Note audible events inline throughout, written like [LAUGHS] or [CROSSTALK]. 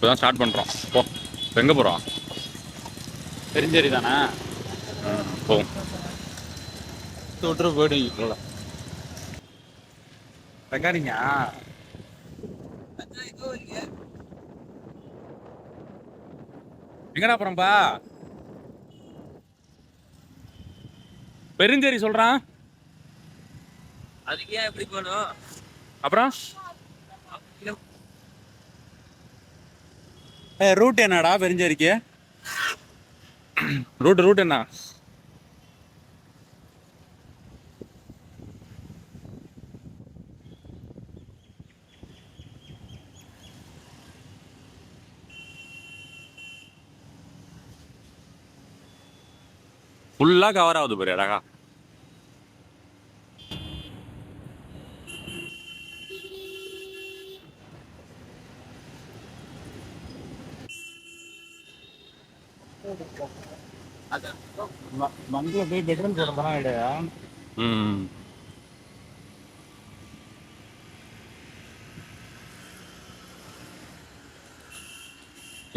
இப்போ தான் ஸ்டார்ட் பண்ணுறோம் போ. இப்போ எங்கே போகிறோம் தெரிஞ்சரி தானே? போவோம் விட்டுரு போயிடுவீங்க ரெக்கார்டிங்கா எங்கடா போகிறோம்ப்பா பெருஞ்சேரி சொல்கிறான் அதுக்கு ஏன் எப்படி போகணும் அப்புறம்? ரூட் என்னடா? பெருஞ்சேரிக்கு? ரூட் ரூட் என்ன? ஃபுல்லாக கவர் ஆகுது பாரு அழகா. மந்தில போய் பெட்ரோல் போடுறதெல்லாம் கிடையா ம்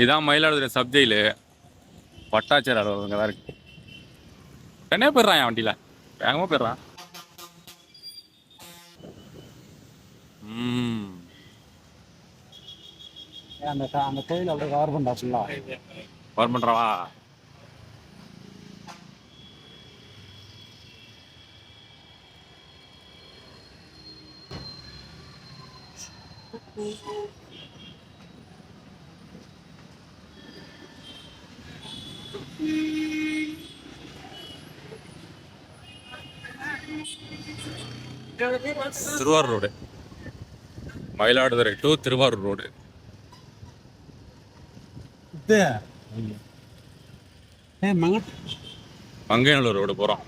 இதான் மயிலாடுதுறை சப்ஜெயிலு வட்டாட்சியர் அலுவலகம் தான் இருக்கு. என்ன போயிடுறான் என் வண்டியில். வேகமாக போயிடுறான். அந்த அந்த கோயில் அப்படியே கவர் பண்ணா ஃபுல்லா cover பண்ணுறவா Thiruvarur road. Mayiladuthurai to Thiruvarur road. இது ஏ மங்க. மங்கைநல்லூர் ரோடு போகிறோம்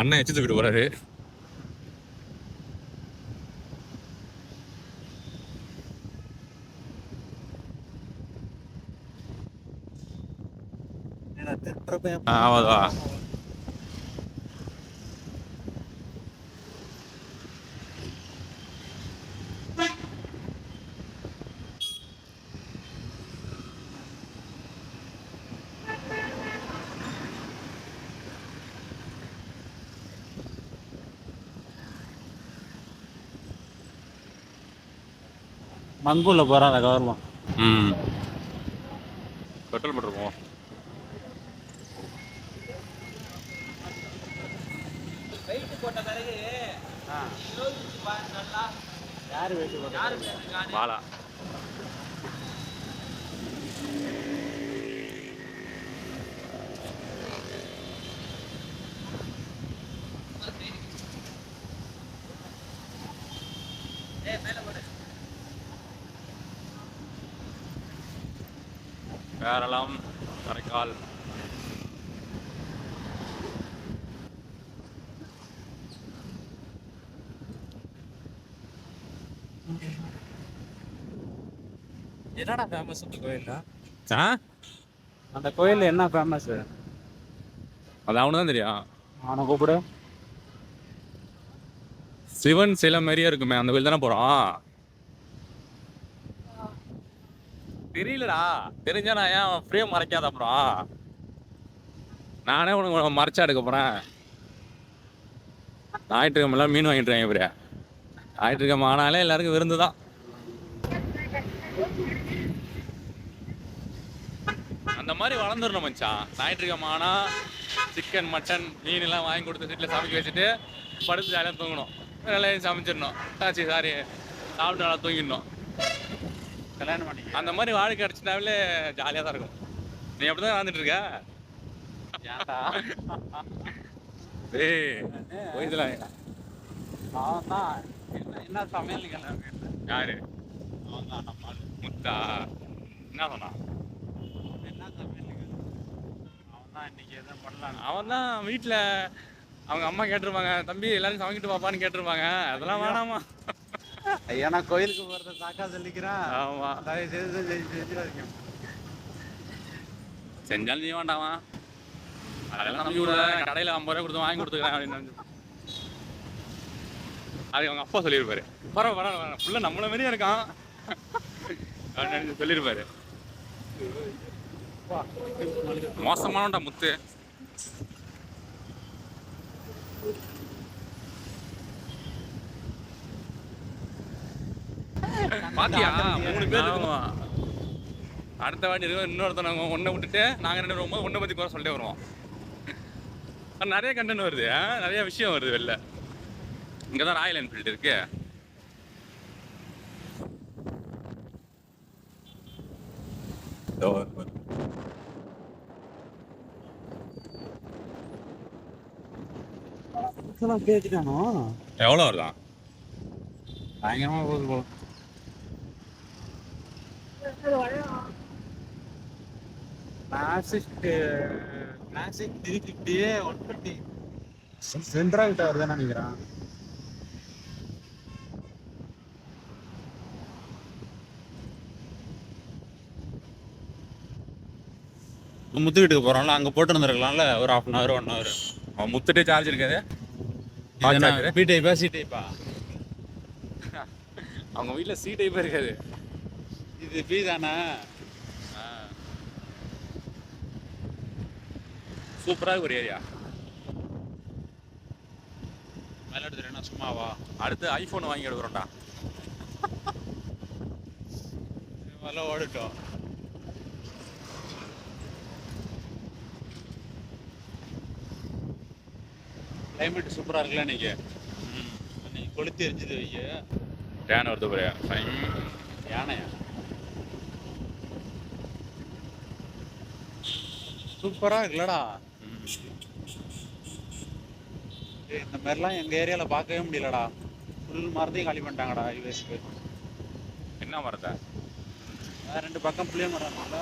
அண்ணன் எச்சு தூக்கிட்டு போறாரு. ஆமாதா மங்கூர்ல போறான் அந்த கவர்மெண்ட் ம். பெட்ரோல் போட்டிருக்கோம். வெயிட் போட்ட பிறகு யாரு வெயிட் யாரு பேரு? பாலா. கேரளம் கரைக்கால் என்னடா ஃபேமஸ் அந்த கோயில்ல? ஆ? அந்த கோயில்ல என்ன ஃபேமஸ் அது அவனு தான் தெரியும். அவனை கூப்பிடு. சிவன் சிலை மாதிரியே இருக்குமே அந்த கோயில் தானே போகிறோம் தெரியலடா. தெரிஞ்சா நான் ஏன் ஃப்ரேம் மறைக்காத அப்புறம் நானே உனக்கு மறைச்சா எடுக்க போகிறேன் ஞாயிற்றுக்கிழமெல்லாம் மீன் வாங்கிட்டு வாங்க பிரியா ஞாயிற்றுக்கிழமை ஆனாலே எல்லாருக்கும் விருந்து தான். அந்த மாதிரி வளர்ந்துடணும் மச்சான். ஞாயிற்றுக்கிழமை ஆனால் சிக்கன் மட்டன் மீன் எல்லாம் வாங்கி கொடுத்து வீட்டில் சமைக்க வச்சுட்டு படுத்து ஜாலியாக தூங்கணும். நல்லா சமைச்சிடணும். சாச்சி சாரி சாப்பிட்டு நல்லா தூங்கிடணும். கல்யாணம் பண்ணி அந்த மாதிரி வாழ்க்கை அடிச்சுட்டாவே ஜாலியாக தான் இருக்கும். நீ அப்படி தான் வாழ்ந்துட்டு இருக்க? ஏய் போயிதுல அவன் தான் என்ன என்ன சமையல் யாரு? அவன் தான் நம்ம. முத்தா. என்ன சொன்னான்? என்ன சமையல் அவன் தான் இன்னைக்கு எதுவும் பண்ணலாம் அவன் தான் வீட்டில் அவங்க அம்மா கேட்டிருப்பாங்க தம்பி எல்லாரும் சமைக்கிட்டு பாப்பான்னு கேட்டிருப்பாங்க. அதெல்லாம் வேணாமா? ஐயா நான் கோயிலுக்கு போறத சாக்கா சொல்லிக்கிறேன் ஆமா. தயவு செய்து செஞ்சு செஞ்சிடாதீங்க. செஞ்சாலும் செய்ய வேண்டாமா அதெல்லாம் நம்பி விட கடையில் ஐம்பது ரூபா கொடுத்து வாங்கி கொடுத்துக்கிறேன் அப்படின்னு அது அவங்க அப்பா சொல்லியிருப்பாரு. பரவாயில்ல பரவாயில்ல ஃபுல்லாக நம்மள மாதிரியே இருக்கான். அப்படின்னு சொல்லியிருப்பாரு. மோசமானடா முத்து. பாத்தியா? மூணு பேர் இருக்கோம் அடுத்த வாட்டி இருக்கோம் இன்னொருத்தவங்க ஒன்றை விட்டுட்டு நாங்கள் ரெண்டு வரும்போது ஒன்றை பற்றி குறை சொல்லிட்டே வருவோம். ஆனா [LAUGHS] நிறைய கண்டென்ட் வருது? நிறைய விஷயம் வருது வெளில. இங்கே தான் ராயல் என்ஃபீல்டு இருக்கு எவ்வளோ வருதான்? பயங்கரமா போகுது போல. கிளாசிக் கிளாசிக் த்ரீ ஃபிஃப்டியே ஒன் ஃபிஃப்டி சென்ட்ரா கிட்ட வருதுன்னு நினைக்கிறேன். முத்து வீட்டுக்கு போறோம்ல அங்க போட்டு இருந்திருக்கலாம்ல ஒரு half an hour one hour அவன் முத்துட்டே சார்ஜ் இருக்காது? பி டைப்பா சி டைப்பா அவங்க வீட்டில் சி டைப்பே இருக்காது. இது பி தானே? சூப்பராக ஒரு ஏரியா மயிலாடுதுறை என்ன சும்மாவா அடுத்து ஐஃபோன் வாங்கி எடுக்கிறோம்டா. முதல்ல ஓடட்டும். கிளைமேட் சூப்பரா இருக்குல்ல இன்னைக்கு இன்னைக்கு கொளுத்தி எரிஞ்சுது வைய டேன் வருது பாரு. ஃபைன் யானையா சூப்பரா இருக்குல்லடா இந்த மாதிரிலாம் எங்க ஏரியால பார்க்கவே முடியலடா. ஃபுல் மரத்தையும் காலி பண்ணிட்டாங்கடா யூஎஸ்க்கு என்ன மரத்தை? ரெண்டு பக்கம் புளிய மரம் இருக்குல்ல.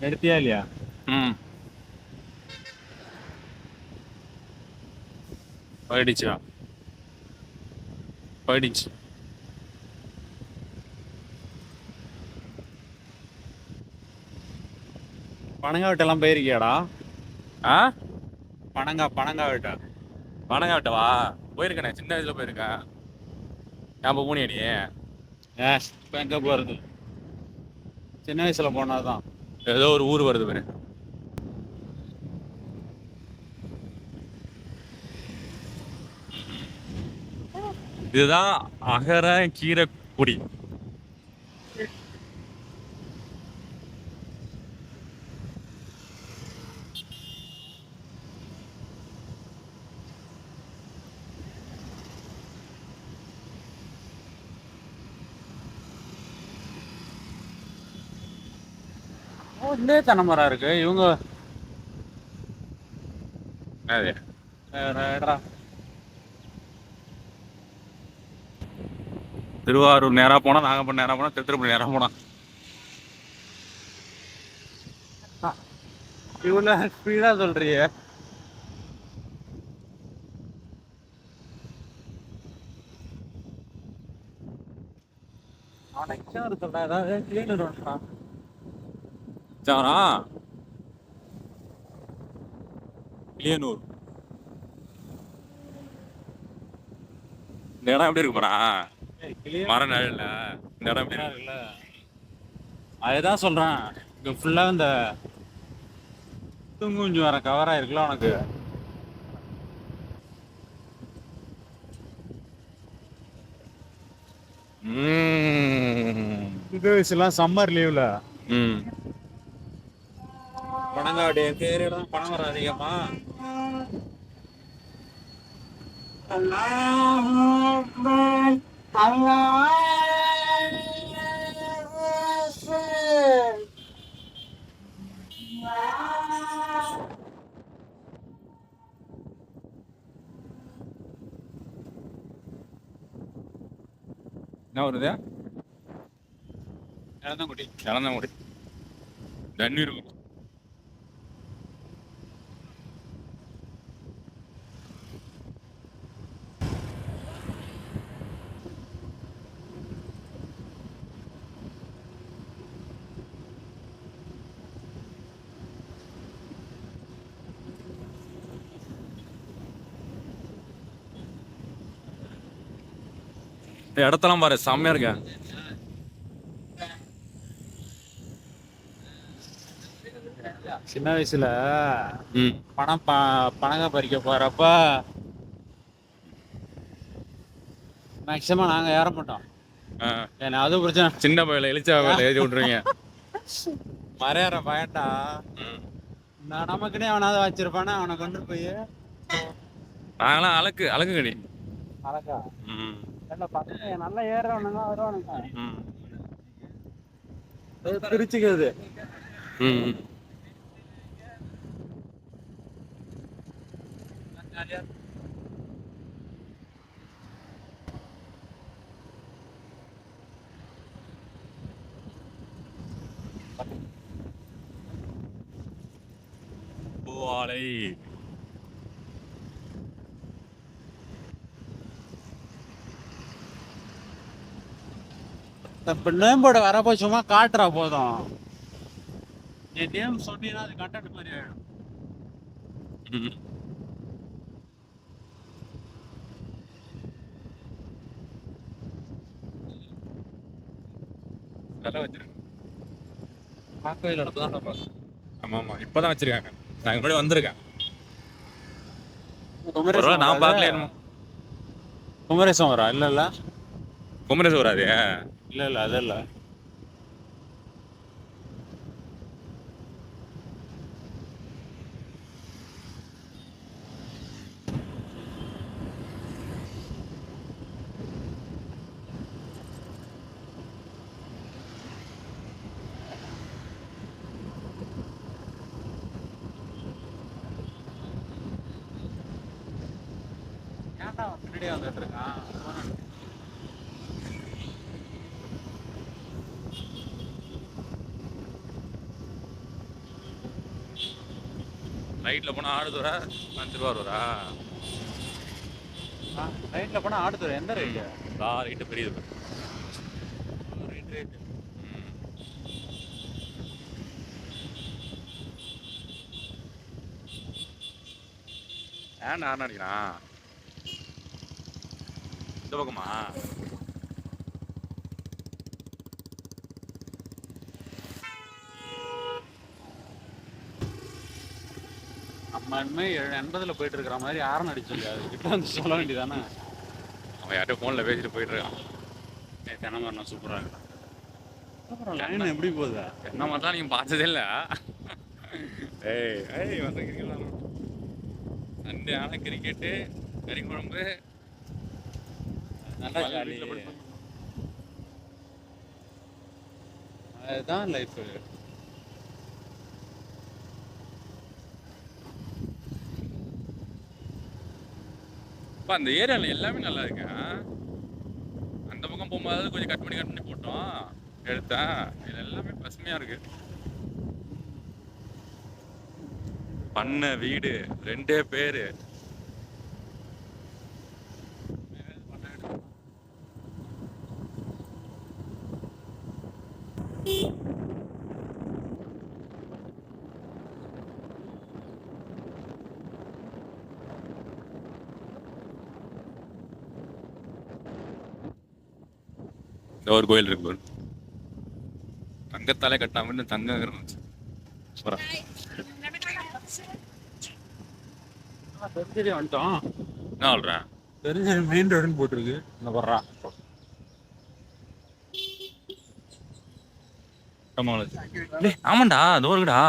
எடுத்தியா இல்லையா? ம். போயிடுச்சா? போயிடுச்சு. பனங்கா விட்டெல்லாம் போயிருக்கியாடா? ஆ? பனங்கா பனங்கா விட்ட வணங்காட்ட வா போயிருக்கேனே சின்ன வயசுல போயிருக்கேன். ஞாபகம் நீ? ஏ இப்போ எங்க போறது? சின்ன வயசுல போனாதான் ஏதோ ஒரு ஊர் வருது பாரு. இதுதான் அகர கீரை குடி. மரம் இருக்கு. இவங்க அது திருவாரூர் நேரா போனா நாகப்பட்டினம் நேரா போனா திருத்திருப்பதி நேரா போனா. இவ்வளோ ஸ்பீடா சொல்றியே. அவனுக்கு சொல்றா ஏதாவது கிளீனர் வந்துட்டான் சாரா இளியனூர். இந்த இடம் எப்படி இருக்கு போறா மர நிழல்ல. இந்த இடம் எப்படி இருக்கு? இருக்குல்ல அதுதான் சொல்றேன். இங்க ஃபுல்லா இந்த தூங்குஞ்சு வர கவரா இருக்குல்ல உனக்கு? இது வயசுலாம் சம்மர் லீவ்ல ம். பனங்காடு எங்க ஏரியால தான் பணம் வர அதிகமா என்ன வருது? இழந்தங்குடி இளந்தங்குடி தண்ணி இந்த இடத்தெல்லாம் பாரு செம்மையா இருக்க. சின்ன வயசுல பணம் பணங்க பறிக்க போறப்ப மேக்சிமம் நாங்க ஏற மாட்டோம். ஆ. ஏன்னா அது பிரச்சனை. சின்ன பையில எலிச்சா பையில எழுதி விட்டுருவீங்க. மறையற பயன்டா நமக்குனே அவனாவது வச்சிருப்பானே அவனை கொண்டு போய் நாங்களாம் அழகு அழகு கடி அழகா? ம். இல்ல பசங்க நல்லா ஏறுறவனுங்க வருவானுங்க. ம். பிரிச்சுக்கிறது ம். இப்ப நேம்போட வரப்போ சும்மா காட்டுறா போதும். நீ நேம் சொன்னீங்கன்னா அது கண்டென்ட் மாதிரி ஆயிடும். ம் நல்லா வச்சிருக்கேன். பார்க்கவே தான் ஆமா ஆமா இப்பதான் வச்சிருக்காங்க. நான் முன்னாடி வந்திருக்கேன். நான் பார்க்கல குமரேசம் வரா இல்ல இல்ல குமரேஸ் வராது. இல்ல இல்ல அது ஏன்டா பின்னாடியே வந்துட்டு இருக்கான்? ரைட்ல போனா ஆடுதுரா அஞ்சு ரூபா வருவா ரைட்ல போனா ஆடுதுறை எந்த ரைட்டு ஆ ரைட்டு பெரியது ரைட். ரைட் ஏன் நான் அடிக்கிறான் இந்த பக்கமா? எழு- எண்பதுல போயிட்டு இருக்கிற மாதிரி யாரும் அடிச்சு அது கிட்ட வந்து சொல்ல வேண்டியதானே? அவன் யார்கிட்ட ஃபோனில் பேசிட்டு போயிட்டு இருக்கான் தினமரம் சூப்பரா இருக்கு லைன் எப்படி போகுது? என்ன மாதிரிலாம் நீங்கள் பார்த்ததே இல்லை. ஏய் ஏய் வந்து கிரிக்கெட் அண்டு ஆனால் கிரிக்கெட்டு கறி குழம்பு. நல்லா அதுதான் லைஃப் அப்போ அந்த ஏரியாவில் எல்லாமே நல்லா இருக்கு அந்த பக்கம் போகும்போது கொஞ்சம் கட் பண்ணி கட் பண்ணி போட்டோம். எடுத்தேன். இது எல்லாமே பசுமையாக இருக்கு. பண்ண வீடு ரெண்டே பேர். ஒரு கோயில் இருக்கு பாரு தங்கத்தாலே கட்டாம தங்கம் சூப்பரா வந்துட்டோம். என்ன சொல்றேன் தெரிஞ்ச மெயின் ரோடுன்னு போட்டிருக்கு. இந்த வர்றா. டேய், ஆமாண்டா அதோ இருக்குடா.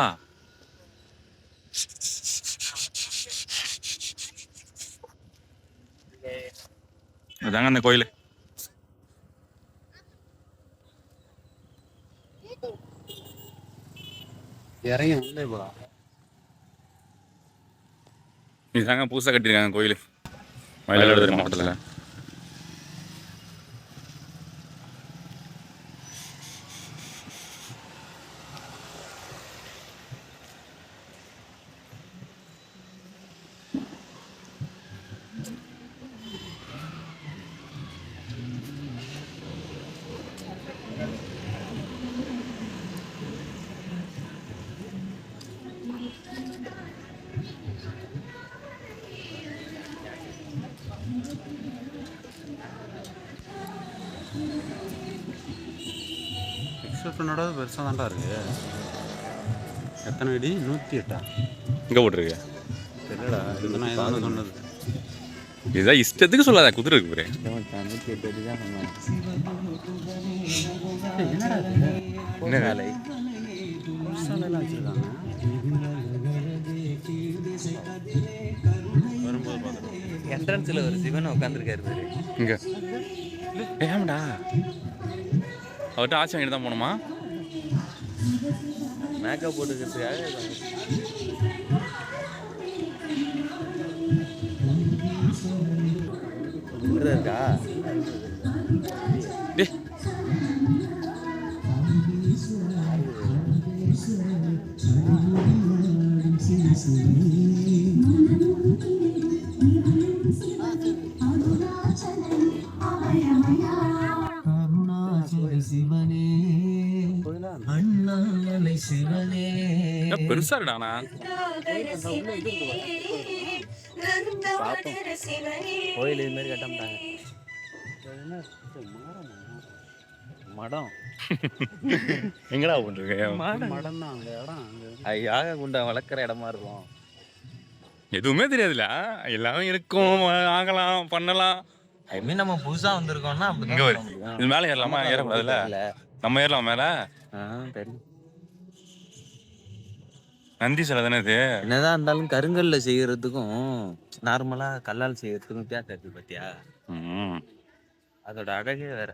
அதாங்க அந்த கோயில். இறங்கி உள்ளே போகலாம் இதுதாங்க புதுசாக கட்டியிருக்காங்க கோயில். மயிலாடுதுறை மாவட்டத்தில். கேப்டனோட பெருசாக தான்டா இருக்கு. எத்தனை அடி நூற்றி எட்டா இங்கே போட்டிருக்கு நான் இதான் சொன்னது. இதுதான் இஷ்டத்துக்கு சொல்லாத குதிரை இருக்கு பாரு. என்ன வேலை வரும்போது பார்த்துருவோம் என்ட்ரன்ஸ்ல ஒரு சிவன் உட்காந்துருக்காரு பாரு. இங்கே. ஏமாடா அவர்கிட்ட ஆட்சி வாங்கிட்டு தான் போகணுமா? மேக்கப் போட்டுக்கிறதுக்காக இருக்கா? டே இருடாண்ணா கோயில் இது மாதிரி கட்டமாட்டாங்க மடம் எங்கடா போட்டிருக்கு மடம் தான் அந்த இடம் யாக குண்டா வளர்க்குற இடமா இருக்கும். எதுவுமே தெரியாதுல்ல. எல்லாமே இருக்கும் ஆகலாம் பண்ணலாம். ஐ மீன் நம்ம புதுசா வந்திருக்கோம்னா இங்க. இது மேலே ஏறலாமா? ஏறக்கூடாதுல்ல? நம்ம ஏறலாம்? மேல? தெரியும் நந்தி சிலை தானே இது? என்னதான் இருந்தாலும் கருங்கல்ல செய்யறதுக்கும் நார்மலா கல்லால் செய்யறதுக்கும் வித்தியாசம் இருக்கு பாத்தியா? ம் அதோட அழகே வேற.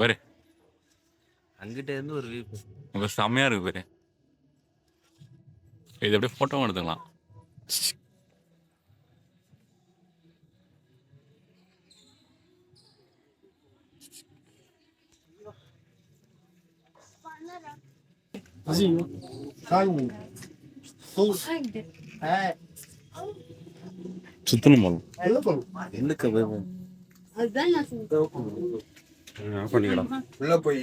பாரு. அங்கிட்ட இருந்து ஒரு வியூ உங்க செம்மையா இருக்கு பாரு. இது அப்படியே போட்டோவும் எடுத்துக்கலாம். சுத்தணும் போகணும் பண்ணிக்கலாம் உள்ள போய்.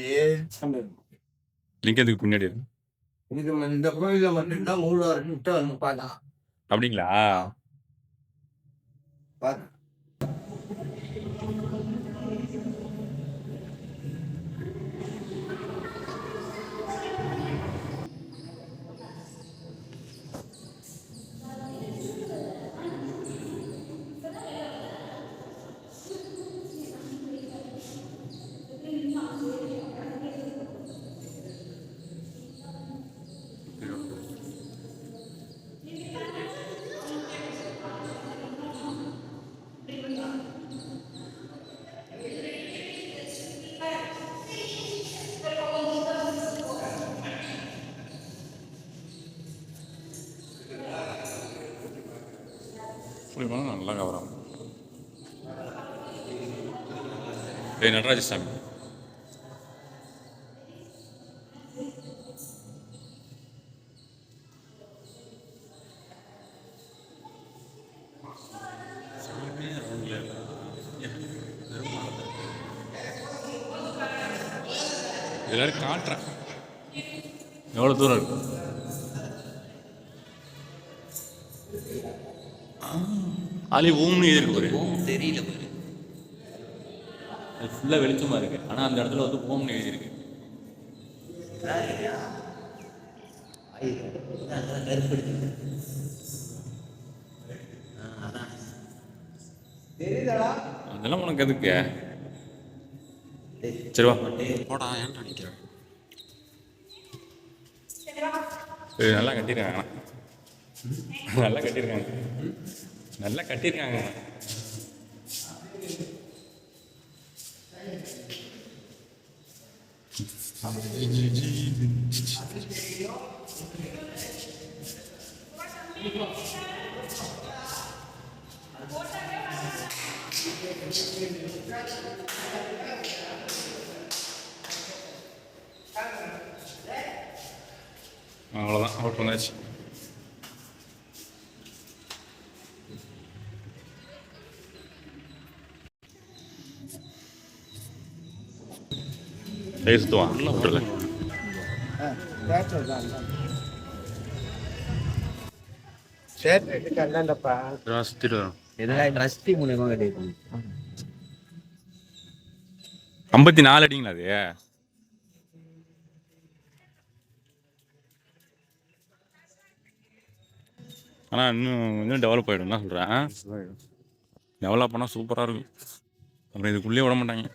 லிங்க் பின்னாடி இது இந்த கோயில வந்து பார்த்தா அப்படிங்களா? பாரு இப்படி பண்ணா நல்லா கவரம் ஏய் நடராஜ சாமி எல்லாரும் காட்டுறேன் எவ்வளோ தூரம் இருக்கு அலி இருக்கு பாரு தெரியல பாரு அது ஃபுல்லாக வெளிச்சமாக இருக்கு. ஆனால் அந்த இடத்துல வந்து ஓம்னு எழுதியிருக்கு. அதெல்லாம் உனக்கு எதுக்கு? சரி வா. போடா ஏன்டா நிற்கிறேன் சரி நல்லா ஆனா. நல்லா கட்டியிருக்காங்க. நல்லா கட்டியிருக்காங்க அவ்வளோதான் அவுட் வந்தாச்சு கை சுற்றுவான் ஐம்பத்தி நாலு அடிங்களா அது? ஆனால் இன்னும் இன்னும் டெவலப் ஆகிடும் என்ன சொல்கிறேன் டெவலப் பண்ணால் சூப்பராக இருக்கும். அப்புறம் இதுக்குள்ளேயே விட மாட்டாங்க.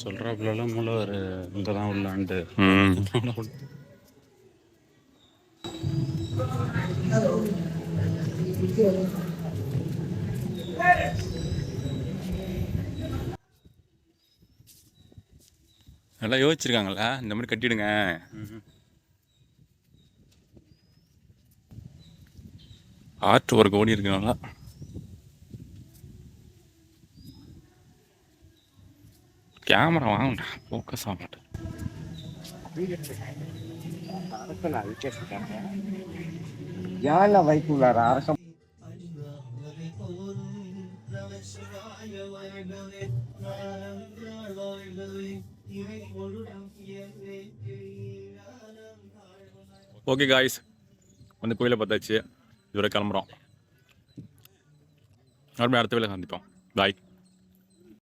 சொல்றாப்புலாம் மூல ஒரு இங்கே தான் உள்ளான்ட்டு ம். நல்லா யோசிச்சிருக்காங்கல்ல? இந்த மாதிரி கட்டிடுங்க. ஆர்ட் ஒர்க் ஓடி இருக்கு கேமரா வாங்கண்டா ஃபோக்கஸ் ஆக மாட்டேன் யாழ வைக்குள்ளார அரசம் ஓகே காய்ஸ் வந்து கோயிலை பார்த்தாச்சு இதுவரை கிளம்புறோம் மறுபடியும் அடுத்த வேலை சந்திப்போம் பாய்